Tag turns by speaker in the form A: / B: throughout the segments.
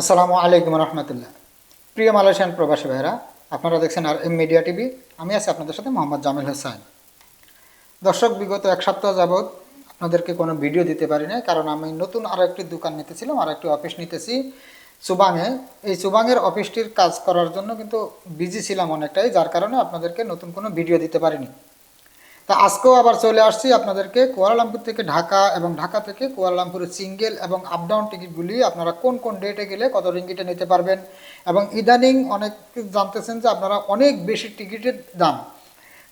A: আসসালামু আলাইকুম রহমতুল্লাহ। প্রিয় মালয়েশিয়ান প্রবাসী ভাইরা আপনারা দেখছেন আর এম মিডিয়া টিভি। আমি আছি আপনাদের সাথে মোহাম্মদ জামিল হোসেন। দর্শক, বিগত এক সপ্তাহ যাবৎ আপনাদেরকে কোনো ভিডিও দিতে পারি না কারণ আমি নতুন আরও একটি দোকান নিতেছিলাম আর একটি অফিস নিতেছি সুবাঙে এই সুবাঙের অফিসটির কাজ করার জন্য কিন্তু বিজি ছিলাম অনেকটাই, যার কারণে আপনাদেরকে নতুন কোনো ভিডিও দিতে পারিনি। তা আজকেও আবার চলে আসছি আপনাদেরকে কুয়ালালামপুর থেকে ঢাকা এবং ঢাকা থেকে কুয়ালালামপুরের সিঙ্গেল এবং আপ ডাউন টিকিটগুলি আপনারা কোন কোন ডেটে গেলে কত রিঙ্গিটে নিতে পারবেন? এবং ইদানিং অনেক জানতেছেন যে আপনারা অনেক বেশি টিকিটের দাম।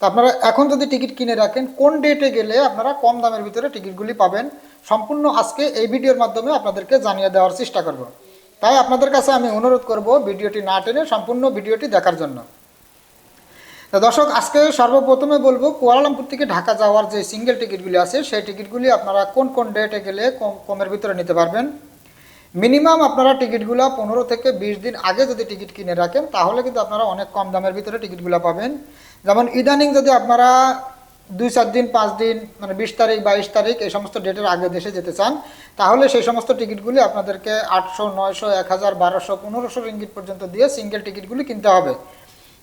A: তা আপনারা এখন যদি টিকিট কিনে রাখেন, কোন ডেটে গেলে আপনারা কম দামের ভিতরে টিকিটগুলি পাবেন? সম্পূর্ণ আজকে এই ভিডিওর মাধ্যমে আপনাদেরকে জানিয়ে দেওয়ার চেষ্টা করব। তাই আপনাদের কাছে আমি অনুরোধ করব ভিডিওটি না টেনে সম্পূর্ণ ভিডিওটি দেখার জন্য। দর্শক, আজকে সর্বপ্রথমে বলব, কুয়ালালামপুর থেকে ঢাকা যাওয়ার যে সিঙ্গেল টিকিটগুলি আছে, সেই টিকিটগুলি আপনারা কোন কোন ডেটে গেলে কম, কমের ভিতরে নিতে পারবেন। মিনিমাম আপনারা টিকিটগুলো পনেরো থেকে বিশ দিন আগে যদি টিকিট কিনে রাখেন, তাহলে কিন্তু আপনারা অনেক কম দামের ভিতরে টিকিটগুলো পাবেন। যেমন ইদানিং যদি আপনারা দুই চার দিন, পাঁচ দিন মানে বিশ তারিখ, বাইশ তারিখ এই সমস্ত ডেটের আগে দেশে যেতে চান, তাহলে সেই সমস্ত টিকিটগুলি আপনাদেরকে আটশো, নয়শো, এক হাজার, বারোশো, পনেরোশো রিঙ্গিট পর্যন্ত দিয়ে সিঙ্গেল টিকিটগুলি কিনতে হবে।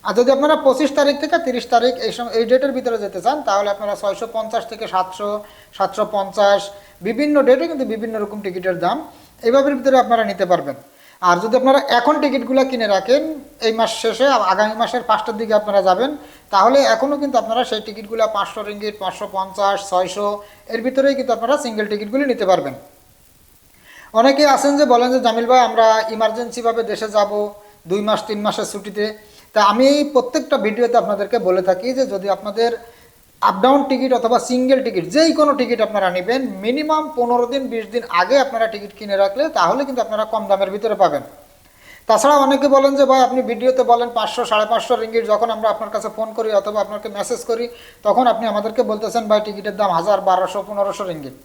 A: আর যদি আপনারা পঁচিশ তারিখ থেকে তিরিশ তারিখ এই সময় এই ডেটের ভিতরে যেতে চান, তাহলে আপনারা ছয়শো পঞ্চাশ থেকে সাতশো সাতশো পঞ্চাশ, বিভিন্ন ডেটে কিন্তু বিভিন্ন রকম টিকিটের দাম এইভাবে ভিতরে আপনারা নিতে পারবেন। আর যদি আপনারা এখন টিকিটগুলো কিনে রাখেন, এই মাস শেষে আগামী মাসের পাঁচটার দিকে আপনারা যাবেন, তাহলে এখনও কিন্তু আপনারা সেই টিকিটগুলো পাঁচশো রিঙ্গিট পাঁচশো পঞ্চাশ, ছয়শো, এর ভিতরেই কিন্তু আপনারা সিঙ্গেল টিকিটগুলি নিতে পারবেন। অনেকে আছেন যে বলেন যে, জামিল ভাই, আমরা ইমার্জেন্সিভাবে দেশে যাব, দুই মাস, তিন মাসের ছুটিতে। তা আমি প্রত্যেকটা ভিডিওতে আপনাদেরকে বলে থাকি যে যদি আপনাদের আপ ডাউন টিকিট অথবা সিঙ্গেল টিকিট যেই কোনো টিকিট আপনারা নেবেন মিনিমাম পনেরো দিন, বিশ দিন আগে আপনারা টিকিট কিনে রাখলে তাহলে কিন্তু আপনারা কম দামের ভিতরে পাবেন। তাছাড়া অনেকে বলেন যে, ভাই, আপনি ভিডিওতে বলেন পাঁচশো, সাড়ে পাঁচশো রিঙ্গিট যখন আমরা আপনার কাছে ফোন করি অথবা আপনাকে মেসেজ করি, তখন আপনি আমাদেরকে বলতেছেন, ভাই টিকিটের দাম হাজার, বারোশো, পনেরোশো রিঙ্গিট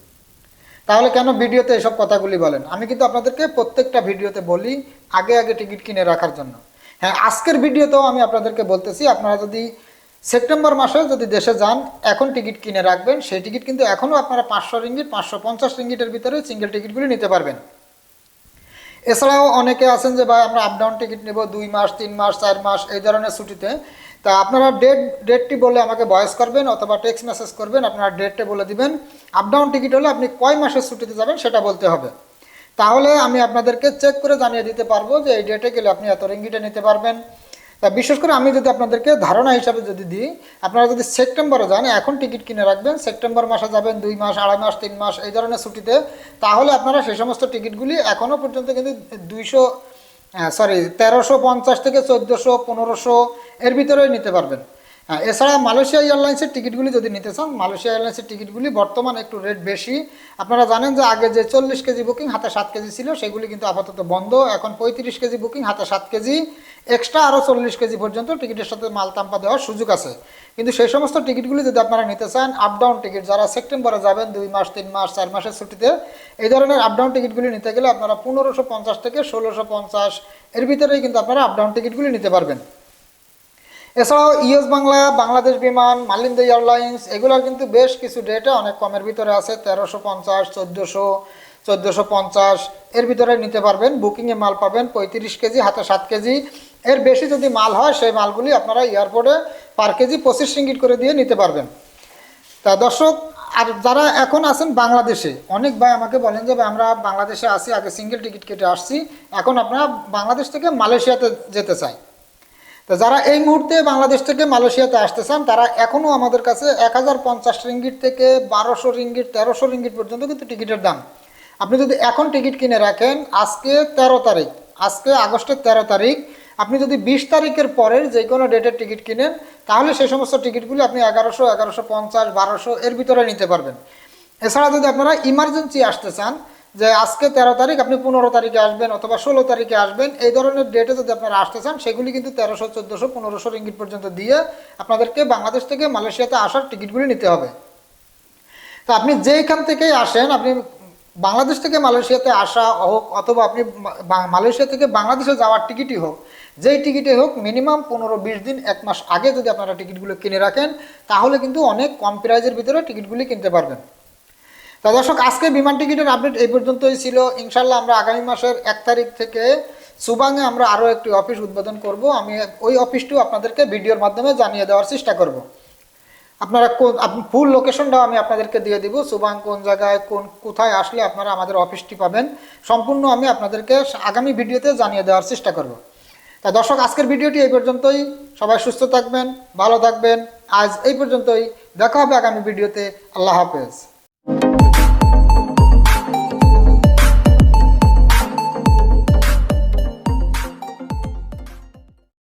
A: তাহলে কেন ভিডিওতে এসব কথাগুলি বলেন? আমি কিন্তু আপনাদেরকে প্রত্যেকটা ভিডিওতে বলি, আগে আগে টিকিট কিনে রাখার জন্য। হ্যাঁ আজকের ভিডিওতেও আমি আপনাদেরকে বলতেছি, আপনারা যদি সেপ্টেম্বর মাসে যদি দেশে যান, এখন টিকিট কিনে রাখবেন, সেই টিকিট কিন্তু এখনও আপনারা পাঁচশো রিঙ্গিট, পাঁচশো পঞ্চাশ রিঙ্গিটের ভিতরে সিঙ্গেল টিকিটগুলি নিতে পারবেন। এছাড়াও অনেকে আছেন যে, ভাই, আমরা আপ ডাউন টিকিট নেব, দুই মাস, তিন মাস, চার মাস, এই ধরনের ছুটিতে। তা আপনারা ডেট ডেটটি বলে আমাকে ভয়েস করবেন অথবা টেক্সট মেসেজ করবেন, আপনারা ডেটটা বলে দিবেন। আপ ডাউন টিকিট হলে আপনি কয় মাসের ছুটিতে যাবেন সেটা বলতে হবে। তাহলে আমি আপনাদেরকে চেক করে জানিয়ে দিতে পারব যে এই ডেটে গেলে আপনি এত রিঙ্গিটে নিতে পারবেন। তা বিশেষ করে আমি যদি আপনাদেরকে ধারণা হিসাবে যদি দিই, আপনারা যদি সেপ্টেম্বরে যান, এখন টিকিট কিনে রাখবেন, সেপ্টেম্বর মাসে যাবেন, দুই মাস, আড়াই মাস, তিন মাস, এই ধরনের ছুটিতে, তাহলে আপনারা সেই সমস্ত টিকিটগুলি এখনও পর্যন্ত কিন্তু দুইশো সরি তেরোশো পঞ্চাশ থেকে চোদ্দোশো, পনেরোশো এর ভিতরেই নিতে পারবেন। হ্যাঁ এছাড়া মালয়েশিয়া এয়ারলাইন্সের টিকিটগুলি যদি নিতে চান, মালয়েশিয়া এয়ারলাইন্সের টিকিটগুলি বর্তমান একটু রেট বেশি। আপনারা জানেন যে আগে যে চল্লিশ কেজি বুকিং হাতে সাত কেজি ছিল, সেগুলি কিন্তু আপাতত বন্ধ। এখন পঁয়ত্রিশ কেজি বুকিং হাতে সাত কেজি। এক্সট্রা আরও চল্লিশ কেজি পর্যন্ত টিকিটের সাথে মাল তাম্পা দেওয়ার সুযোগ আছে। কিন্তু সেই সমস্ত টিকিটগুলি যদি আপনারা নিতে চান আপডাউন টিকিট যারা সেপ্টেম্বরে যাবেন, দুই মাস, তিন মাস, চার মাসের ছুটিতে, এই ধরনের আপডাউন টিকিটগুলি নিতে গেলে আপনারা পনেরোশো পঞ্চাশ থেকে ষোলোশো পঞ্চাশ, এর ভিতরেই কিন্তু আপনারা আপডাউন টিকিটগুলি নিতে পারবেন। এছাড়াও ইউএস বাংলা, বাংলাদেশ বিমান, মালিন্দা এয়ারলাইন্স, এগুলোর কিন্তু বেশ কিছু ডেটে অনেক কমের ভিতরে আছে, তেরোশো পঞ্চাশ, চোদ্দোশো চোদ্দোশো পঞ্চাশ। এর ভিতরে নিতে পারবেন বুকিংয়ে মাল পাবেন পঁয়ত্রিশ কেজি, হাতে সাত কেজি। এর বেশি যদি মাল হয়, সেই মালগুলি আপনারা এয়ারপোর্টে পার কেজি পঁচিশ রিঙ্গিট করে দিয়ে নিতে পারবেন। তা দর্শক, আর যারা এখন আছেন বাংলাদেশে, অনেক ভাই আমাকে বলেন যে আমরা বাংলাদেশে আসি, আগে সিঙ্গেল টিকিট কেটে আসছি। এখন আপনারা বাংলাদেশ থেকে মালয়েশিয়াতে যেতে চাই। তো যারা এই মুহূর্তে বাংলাদেশ থেকে মালয়েশিয়াতে আসতে চান, তারা এখনও আমাদের কাছে এক হাজার পঞ্চাশ রিঙ্গিট থেকে বারোশো রিঙ্গিট, তেরোশো রিঙ্গিট পর্যন্ত কিন্তু টিকিটের দাম। আপনি যদি এখন টিকিট কিনে রাখেন, আজকে তেরো তারিখ, আজকে আগস্টের তেরো তারিখ, আপনি যদি বিশ তারিখের পরের যে কোনো ডেটের টিকিট কিনেন, তাহলে সেই সমস্ত টিকিটগুলি আপনি এগারোশো এগারোশো পঞ্চাশ, বারোশো এর ভিতরে নিতে পারবেন। এছাড়া যদি আপনারা ইমার্জেন্সি আসতে চান যে আজকে তেরো তারিখ, আপনি পনেরো তারিখে আসবেন অথবা ষোলো তারিখে আসবেন, এই ধরনের ডেটে যদি আপনারা আসতে চান, সেগুলি কিন্তু তেরোশো, চোদ্দোশো, পনেরোশো রিঙ্গিট পর্যন্ত দিয়ে আপনাদেরকে বাংলাদেশ থেকে মালয়েশিয়াতে আসার টিকিটগুলি নিতে হবে। তো আপনি যেইখান থেকেই আসেন, আপনি বাংলাদেশ থেকে মালয়েশিয়াতে আসা হোক অথবা আপনি মালয়েশিয়া থেকে বাংলাদেশে যাওয়ার টিকিটই হোক, যেই টিকিটে হোক মিনিমাম পনেরো, বিশ দিন, এক মাস আগে যদি আপনারা টিকিটগুলো কিনে রাখেন, তাহলে কিন্তু অনেক কম প্রাইজের ভিতরে টিকিটগুলি কিনতে পারবেন। তা দর্শক, আজকে বিমান টিকিটের আপডেট এই পর্যন্তই ছিল। ইনশাল্লাহ আমরা আগামী মাসের এক তারিখ থেকে সুবাঙে আমরা আরও একটি অফিস উদ্বোধন করব। আমি ওই অফিসটিও আপনাদেরকে ভিডিওর মাধ্যমে জানিয়ে দেওয়ার চেষ্টা করব। আপনারা কোন ফুল লোকেশনটাও আমি আপনাদেরকে দিয়ে দিব। সুবাং কোন জায়গায়, কোন, কোথায় আসলে আপনারা আমাদের অফিসটি পাবেন। সম্পূর্ণ আমি আপনাদেরকে আগামী ভিডিওতে জানিয়ে দেওয়ার চেষ্টা করব। তা দর্শক, আজকের ভিডিওটি এই পর্যন্তই। সবাই সুস্থ থাকবেন, ভালো থাকবেন। আজ এই পর্যন্তই। দেখা হবে আগামী ভিডিওতে। আল্লাহ হাফেজ।